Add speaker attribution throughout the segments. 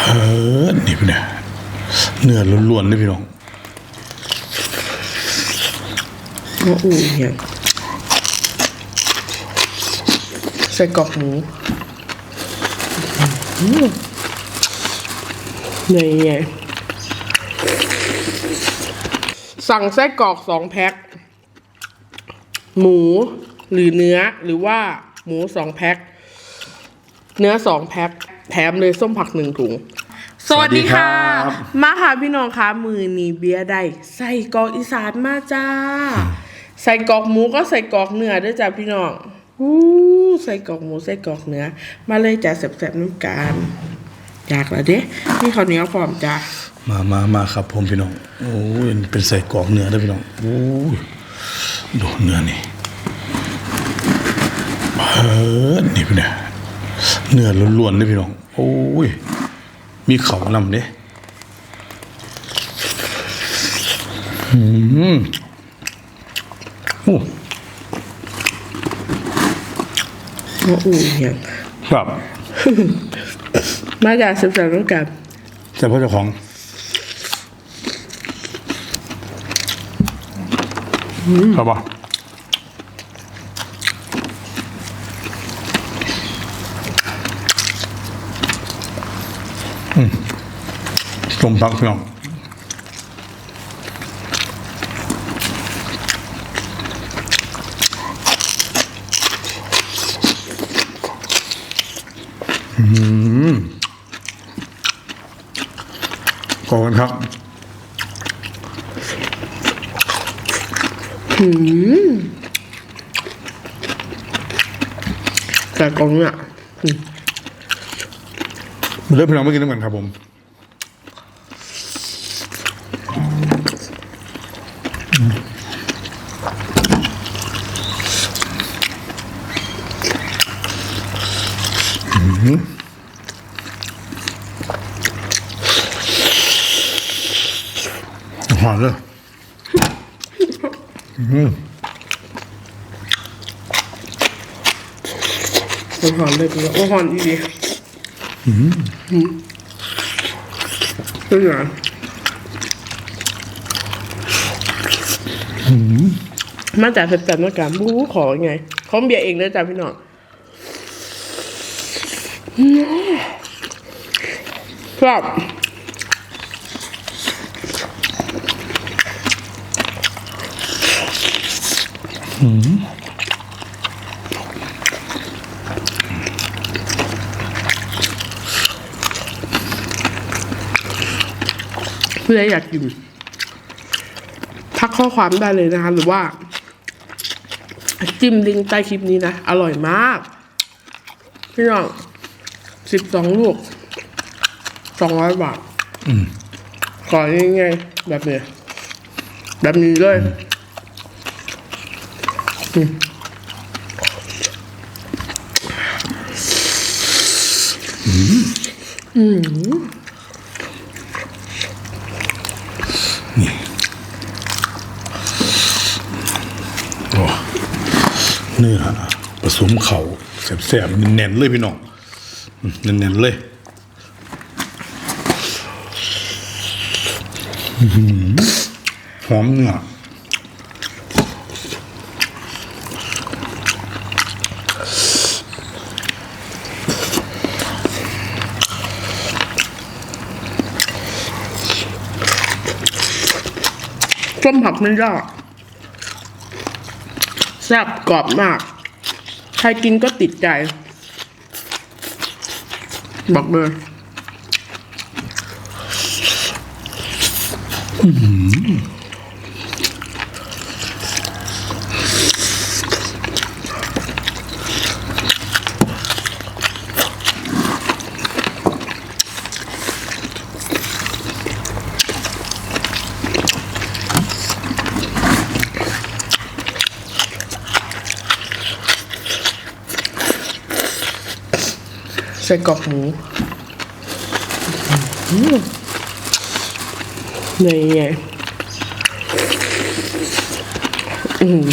Speaker 1: เออนี่พี่เนี่ยเนื้อล้วนๆเลยพี่น้อง
Speaker 2: โอ้โหเนี่ยใส่กรอกหมูใหญ่ใหญ่สั่งไส้กรอกสองแพ็ค หมูหรือเนื้อหรือว่าหมูสองแพ็ค เนื้อสองแพ็ค แถมเลยส้มผักหนึ่งถุง สวัสดีค่ะ
Speaker 1: สวัสดีครับ
Speaker 2: มาค่ะพี่น้องคะมือนีเบียร์ได้ใส่กรอกอีสานมาจ้า ใส่กรอกหมูก็ใส่กรอกเนื้อด้วยจ้าพี่น้องอู้ใส่กรอกหมูใส่กรอกเนื้อ มาเลยจ้าแสบๆน้ำกันอยากแล้วเด้นี่ข้าวเหนียวพร้อมจ้า
Speaker 1: มามามาครับผมพี่น้อง โอ้ยเป็นใส่กรอกเนื้อเลยพี่น้อง โอ้ยดูเนื้อนี่เออนี่พี่เนี่ย เนื้อล้วนๆเลยพี่น้อง โอ้ย มีเขานำเด้อืมโอ้
Speaker 2: โอ้โหเนี่ย
Speaker 1: ครับ
Speaker 2: มาจ้าแสบๆน้ำกัน
Speaker 1: แต่พ่อเจ้าของครับป่ะ ต้มผักพี่น้องขอบคุณครับ
Speaker 2: ใส่กรอกเนื้อ
Speaker 1: เริ่มพี่น้องไม่กินน้ำกันครับผม หอมเลย
Speaker 2: พี่น้องโอ้หอมอีดีอืมเป็นไงมาจากแสบๆน้ำกันบู๊ขอไงเขาเบียร์เองเลยจ้าพี่น้องครับ เพื่ออยากกินทักข้อความได้เลยนะคะ หรือว่า จิ้มลิงก์ใต้คลิปนี้นะ อร่อยมาก พี่น้องสิบสองลูกสองร้อยบาทก่อนง่ายๆแบบนี้แบบนี้เลย อืมอืม
Speaker 1: โอ้เนื้อผสมเข่าแสบๆแน่นๆเลยพี่น้องแน่นๆเลยหอมเนื้อ
Speaker 2: ส้มผักมันยากแซ่บกรอบมาก ใครกินก็ติดใจ บอกเลย ไส้กรอกหมูนี่ไงอืม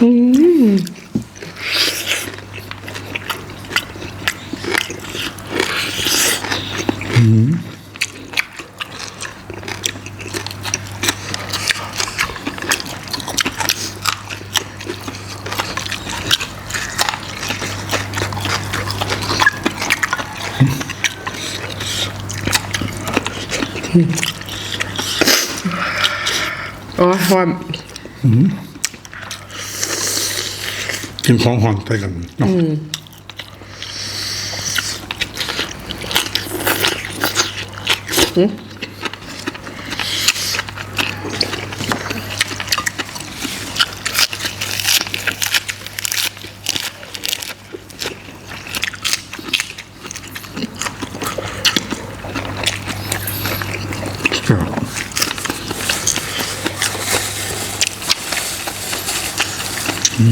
Speaker 2: อืม อ๋อความ
Speaker 1: กินของหอนใส่กันเนาะครั ม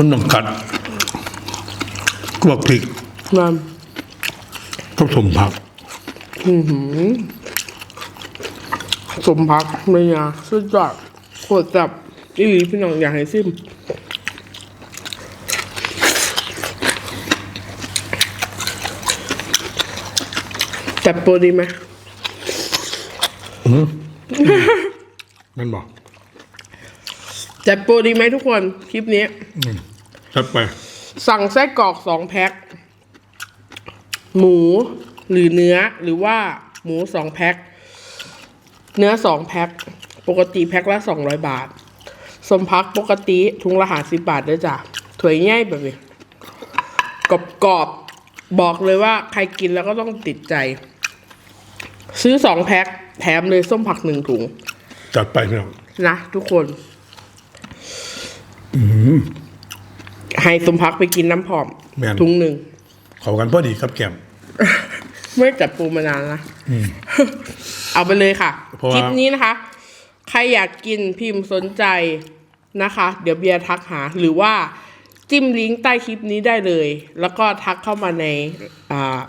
Speaker 1: ันต้องกัดกวกพริก
Speaker 2: งาม
Speaker 1: กับสมผัก
Speaker 2: สมพักเมียสุดยอดโคตรจับอีหลีพี่น้องอยากให้ซิมจับโปรดีไหม
Speaker 1: นั่นบอก
Speaker 2: จัดโปรดีไหมทุกคนคลิปนี้
Speaker 1: จัดไป
Speaker 2: สั่งไส้กรอกสองแพ็คหมูหรือเนื้อหรือว่าหมูสองแพ็คเนื้อสองแพ็คปกติแพ็คละสองร้อยบาท สมพักปกติถุงละหาสิบบาทด้วยจ้ะถวยง่ายแบบนี้กรอบกรอบๆบอกเลยว่าใครกินแล้วก็ต้องติดใจ ซื้อสองแพ็คแถมเลยส้มผักหนึ่งถุง
Speaker 1: จัดไปพี่น้อง
Speaker 2: นะทุกคนให้สมพักไปกินน้ำผอม
Speaker 1: แม่น
Speaker 2: ถุงหนึ่ง
Speaker 1: ขอกันพอดีครับแกม
Speaker 2: ไม่จัดปูมานานนะ เอาไปเลยค่ะ
Speaker 1: เพราะว่า
Speaker 2: คลิปนี้นะคะ ใครอยากกินพิมพ์สนใจนะคะ เดี๋ยวเบียร์ทักหา หรือว่าจิ้มลิงก์ใต้คลิปนี้ได้เลย แล้วก็ทักเข้ามาในอ่า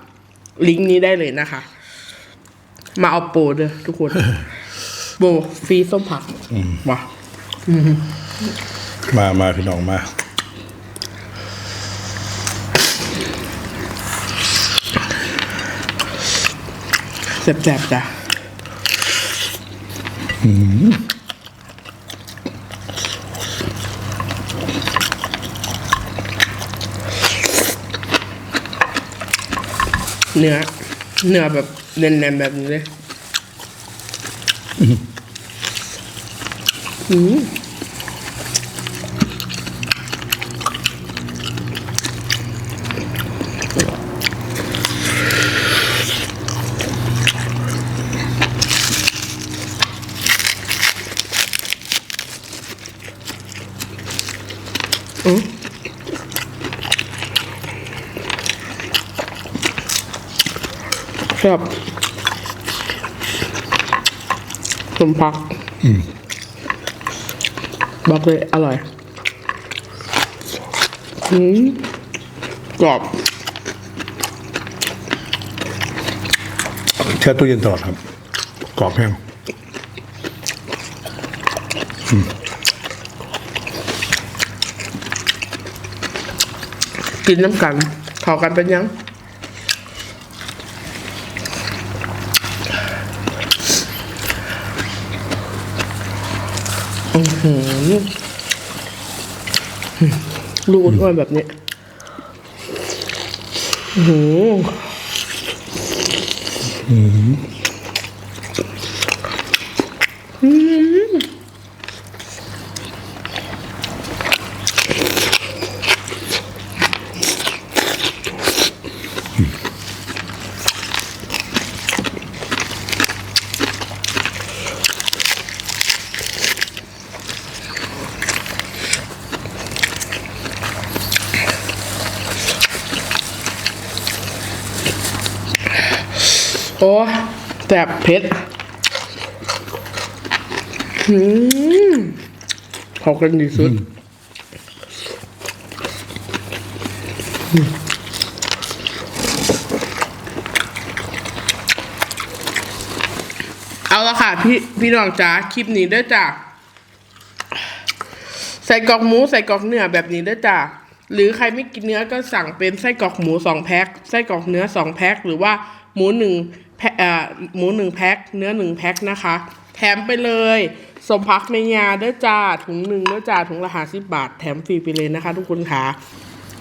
Speaker 2: ลิงก์นี้ได้เลยนะคะ มาเอาโปรเด้อทุกคน โปรฟรีส้มผักว้า
Speaker 1: มามาพี่น้องมา
Speaker 2: แซ่บๆจ้ะเนื้อ เนื้อแบบ แน่นๆแบ บนี้เลยอืมครับสมพักบอกเลยอร่อยอืมกรอบ
Speaker 1: แช่ตู้เย็นตลอดครับ กรอบแห้ง
Speaker 2: กินน้ำกัน เขอกันเป็นยัง หือลูกอ้วนแบบนี้หือ โอ้แสบเผ็ดอืมเขากันดีสุดอพี่พี่น้องจ๋าคลิปนี้ด้อจ้าใส่กอกหมูใส่กอกเนื้อแบบนี้ด้อจ้าหรือใครไม่กินเนื้อก็สั่งเป็นไส้กรอกหมูสองแพ็คไส้กรอกเนื้อสองแพ็คหรือว่าหมูหนึ่ง หมูหนึ่งแพ็คเนื้อหนึ่งแพ็คนะคะ แถมไปเลยสมพักในยาด้อจ้าถุงหนึ่งเด้อจ้าถุงละห้าสิบบาท แถมฟรีไปเลยนะคะ ทุกคนค่ะ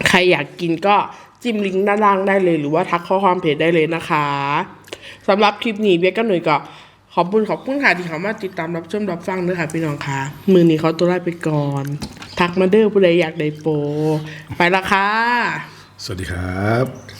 Speaker 2: ใครอยากกินก็จิ้มลิงก์ด้านล่างได้เลย หรือว่าทักข้อความเพจได้เลยนะคะสำหรับคลิปนี้เบียกกันหน่อยก็ขอบคุณขอบคุณค่ะที่เขามาติดตามรับชมรับฟังเด้อค่ะพี่น้องค่ะ มือนี้เขาตัวไล่ไปก่อน ทักมาเด้อผู้ใดอยากได้โปรไปละค่ะ
Speaker 1: สวัสดีครับ